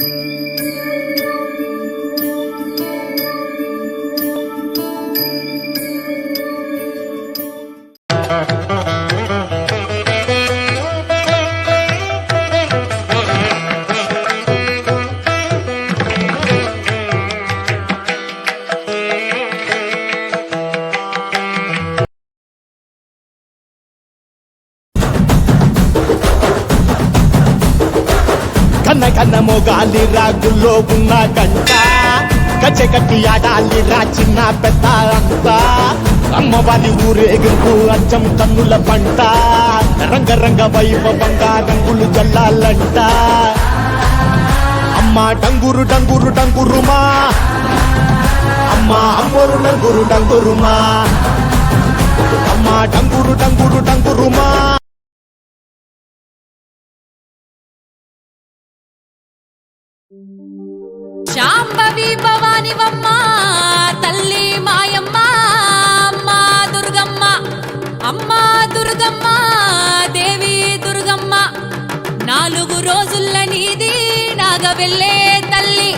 うん。అంతా. అమ్మవారి ఊరేగింపు అచ్చం కన్నుల పంట. రంగరంగ వైభవంగా రంగులు చల్లాలంట అమ్మ టంగురు టంగురు టంగురుమా అమ్మ అమ్మరు టంగురు టంగురుమా అమ్మ టంగురు టంగురు టంగురుమా శాంభవి భవానివమ్మ తల్లి మాయమ్మ అమ్మా దుర్గమ్మ అమ్మా దుర్గమ్మ దేవి దుర్గమ్మ. నాలుగు రోజుల నీది నాగవెళ్ళే తల్లి.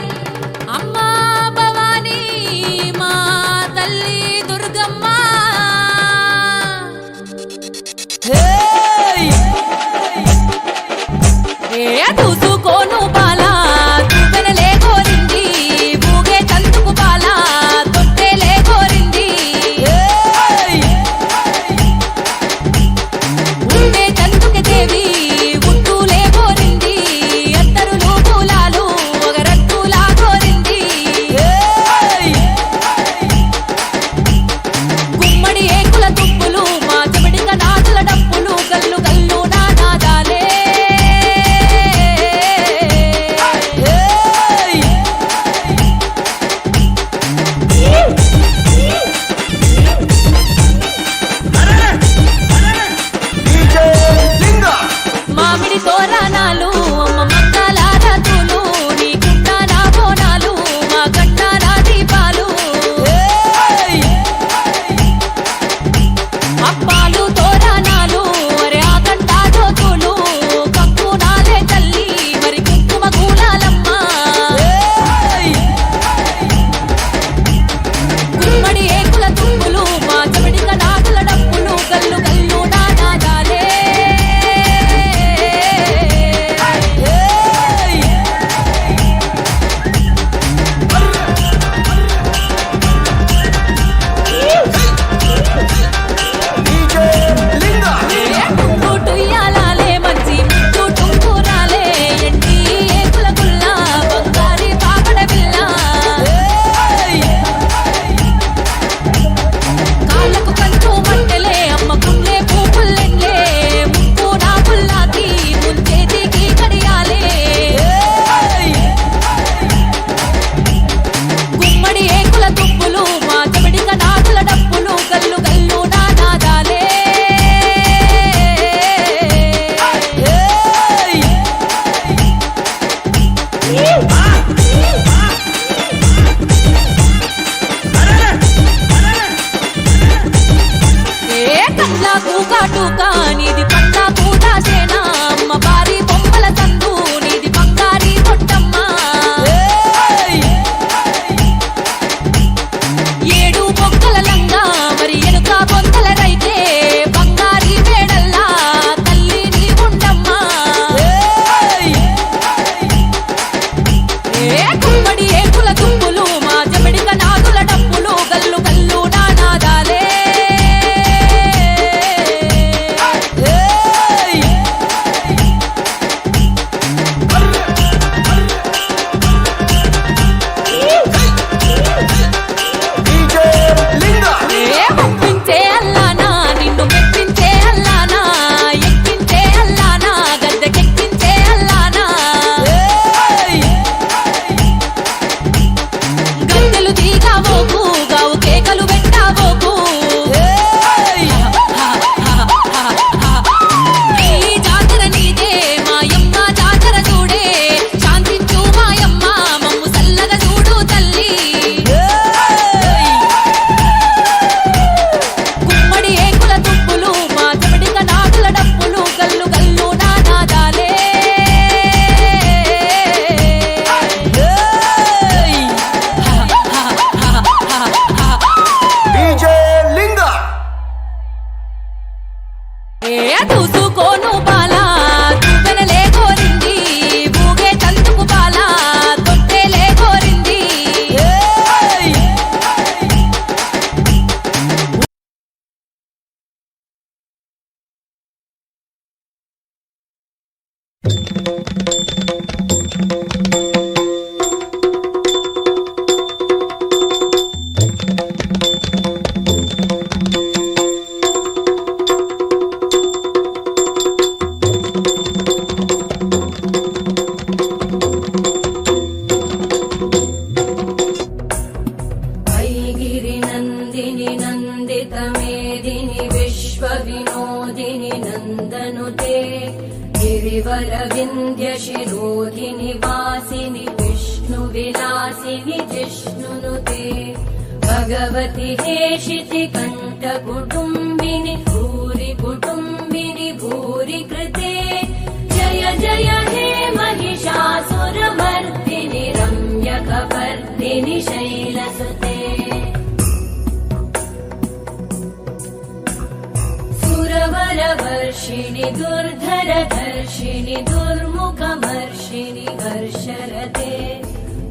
दुर्धरधर्षिणि दुर्मुखमर्षिणि हर्षरते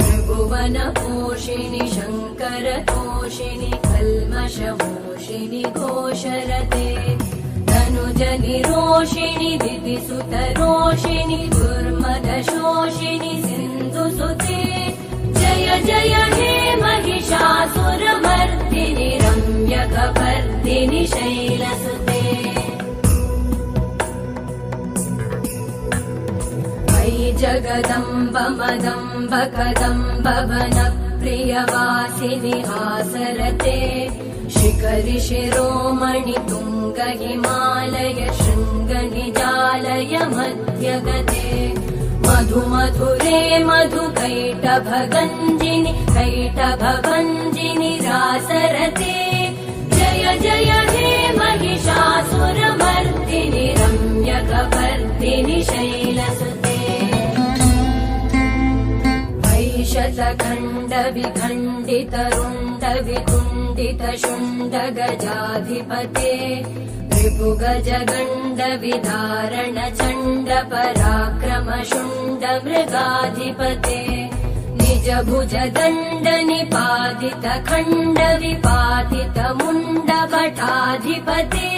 त्रिभुवनपोषिणि शङ्करतोषिणि कल्मषमोषिणि घोषरते धनुजनिरोषिणि दिदिसुतरोषिणि दुर्मदशोषिणि सिन्धुसुते। जय जय हे महिषासुरमर्दिनि रम्यकपर्दिनि शैलसुते कदम्बमदम्ब कदम्बवनप्रियवासिनि आसरते। शिखरिशिरोमणि तुङ्गहिमालय शृङ्गनिजालय मध्यगते। मधु मधुरे मधु कैटभगञ्जिनि रासरते। जय जय हे महिषासुरमर खण्ड रुण्ड विकुण्डित शुण्ड गजाधिपते रिपुगज गण्ड विधारण चण्ड पराक्रम शुण्ड मृगाधिपते निज भुज गण्ड निपातित खण्ड विपातितमुण्डपटाधिपते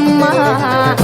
దుర్గమ్మ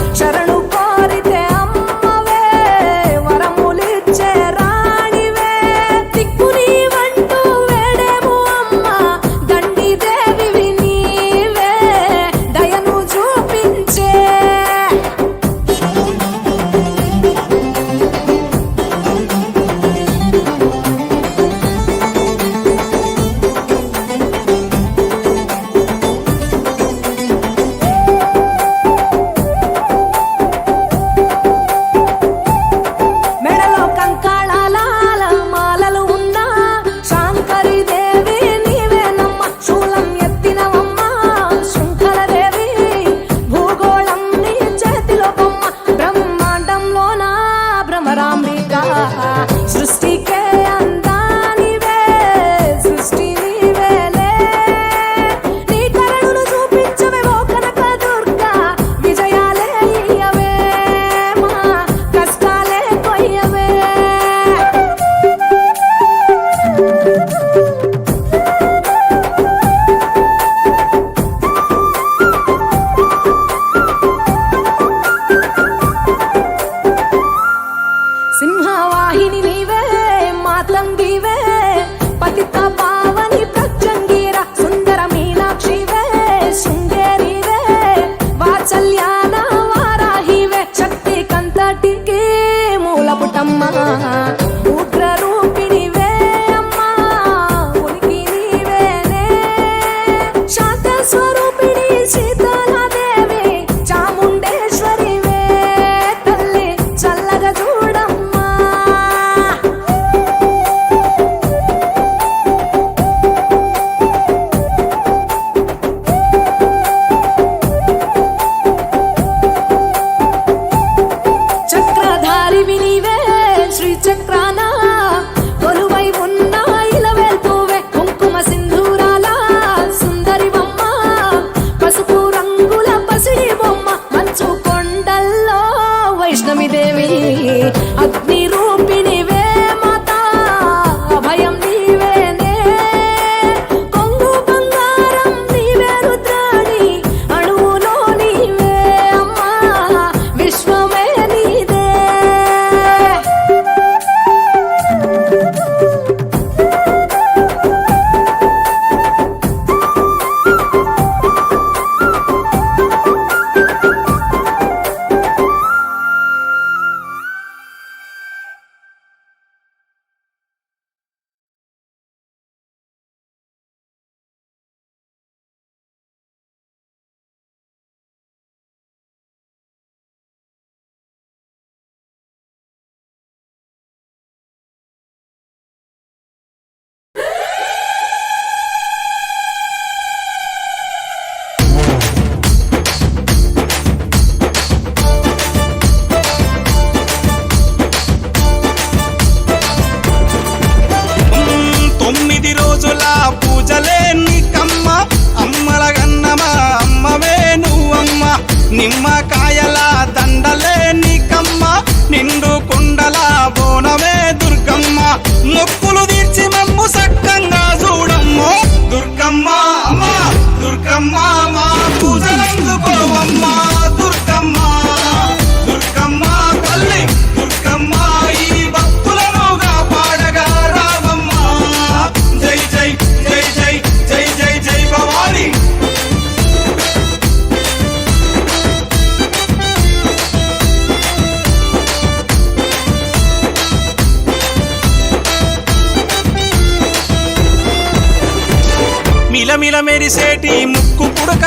ನಮ್ಮ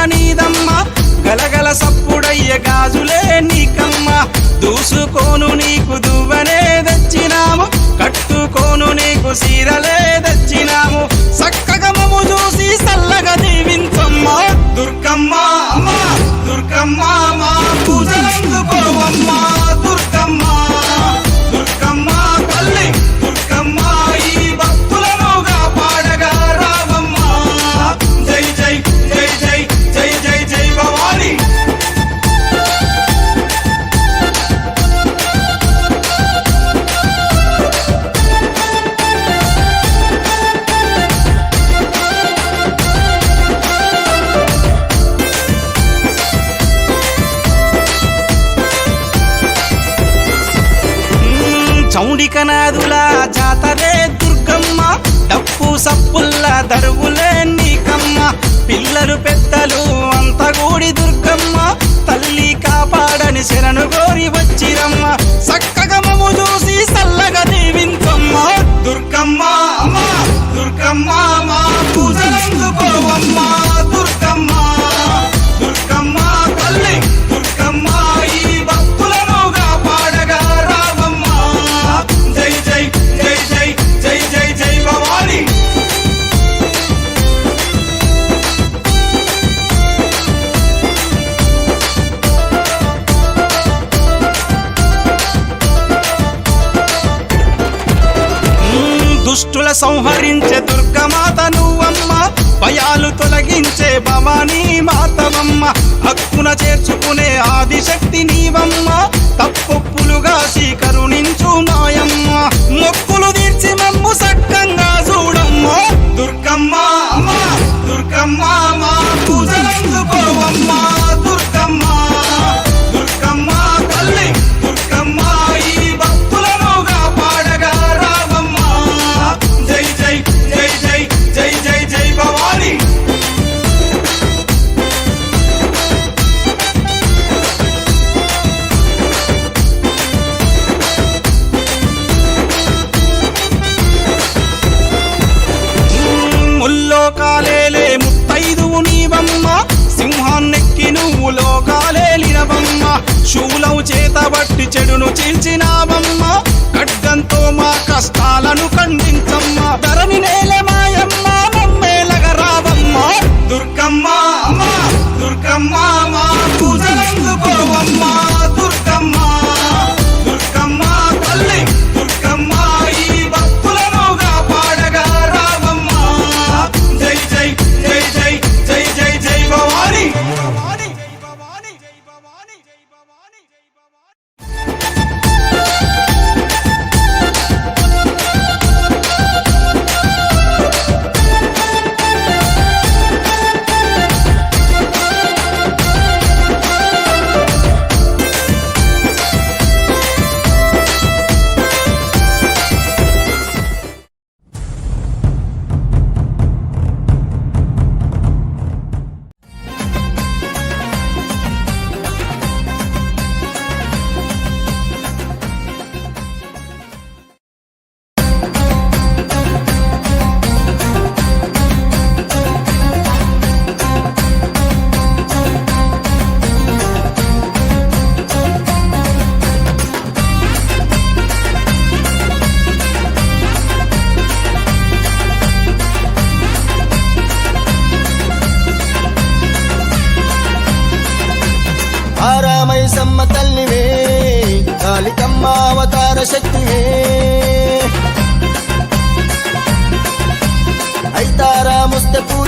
నీదమ్మా గలగల సప్పుడయ్య గాజులే నీకమ్మ. దూసుకోను నీకు దువ్వనే తెచ్చినాము. కట్టుకోను నీకు సీరలే తెచ్చినాము. చక్కగా చూసి చల్లగా దీవించమ్మా. దుర్గమ్మా దుర్గమ్మా. మేఘనాథుల జాతరే దుర్గమ్మ. డప్పు సప్పుల్ల దరువులే నీకమ్మ. పిల్లలు పెద్దలు అంత గూడి దుర్గమ్మ. తల్లి కాపాడని శరణు గోరి వచ్చిరమ్మ. చక్కగా మమ్ము చూసి సల్ల సంహరించే దుర్గమాత నువ్వమ్మ. భయాలు తొలగించే భవానీ మాతవమ్మ. హక్కున చేర్చుకునే ఆదిశక్తి నీవమ్మ. తప్పొప్పులుగా కరుణించు మాయమ్మ. మొక్కు శూలము చేత బట్టి చెడును చీల్చినావమ్మ. ఖడ్గంతో మా కష్టాలను ఖండించమ్మా. ధరని నేలే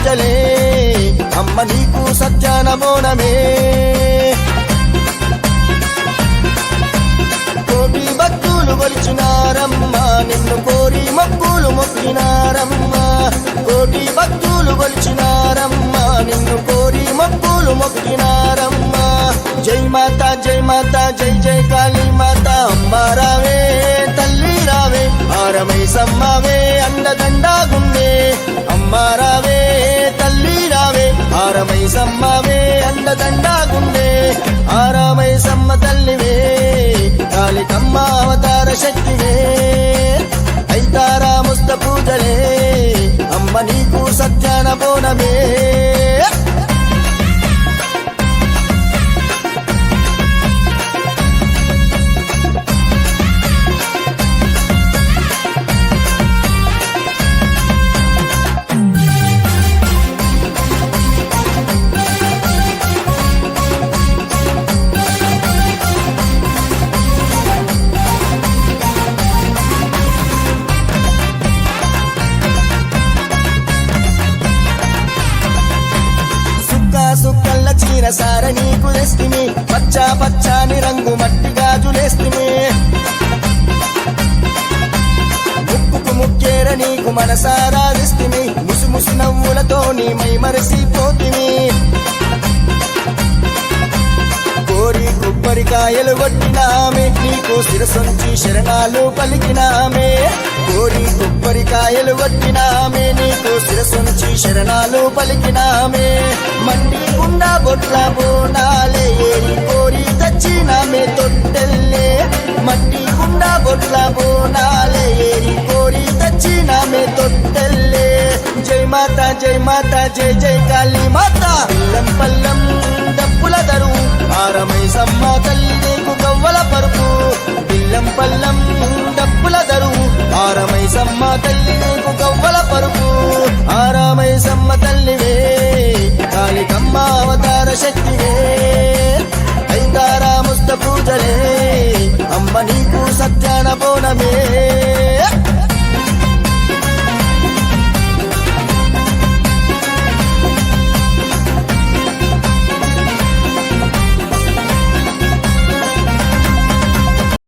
పూజలే. అమ్మ నీకు సత్యానమోనమే కోటి భక్తులు వలిచినారమ్మ నిన్ను కోరి మక్కులు మొక్కినారమ్మ. కోటి భక్తులు వలిచినారమ్మ నిన్ను కోరి మక్కులు మొక్కినారమ్మ. జై మాత జై మాత జై జై కాళీ మాత అమ్మారావేత భారమై సమ్మావే ఆరమై అమ్మా రావే తల్లి రావే భారమై సమ్మావే అండదండాగుండే ఆరామై సమ్మ తల్లివే కాళికమ్మ అవతార శక్తివే ఐతారా ముస్త పూజలే అమ్మ నీకు సత్యాన బోనమే ముక్కేర నీకు ముసు ముసు నవ్వులతో నీ మై మరసిపోతిమి కోరి కొబ్బరికాయలు కొట్టినామే నీకు శిరసొంచి శరణాలు పలికినామే. కోరి కొబ్బరికాయలు కొట్టినామే నీకు శిరసొంచి శరణాలు పలికినామే. మండి గుండా బొట్ల బోనాలే ఏరి కోరి తెచ్చినామే తొట్టెల్లే. మండి గుండా బొట్ల బోనాలే ఏరి కోరి తెచ్చినామే తొట్టెల్లే జై మాత జై మాత జై జై కాళీ మాత. పిల్లం పల్లం డప్పుల దరు ఆరమై సమ్మ తల్లి గవ్వల పరుపు. బిల్లం పల్లం డప్పుల దరు ఆరమై సమ్మ తల్లి గవ్వల పరుపు. ఆరామై సమ్మ తల్లివే కాళికమ్మ అవతార శక్తివే. ఐదారా ముస్త పూజలే అమ్మ నీకు సత్యాన బోనమే.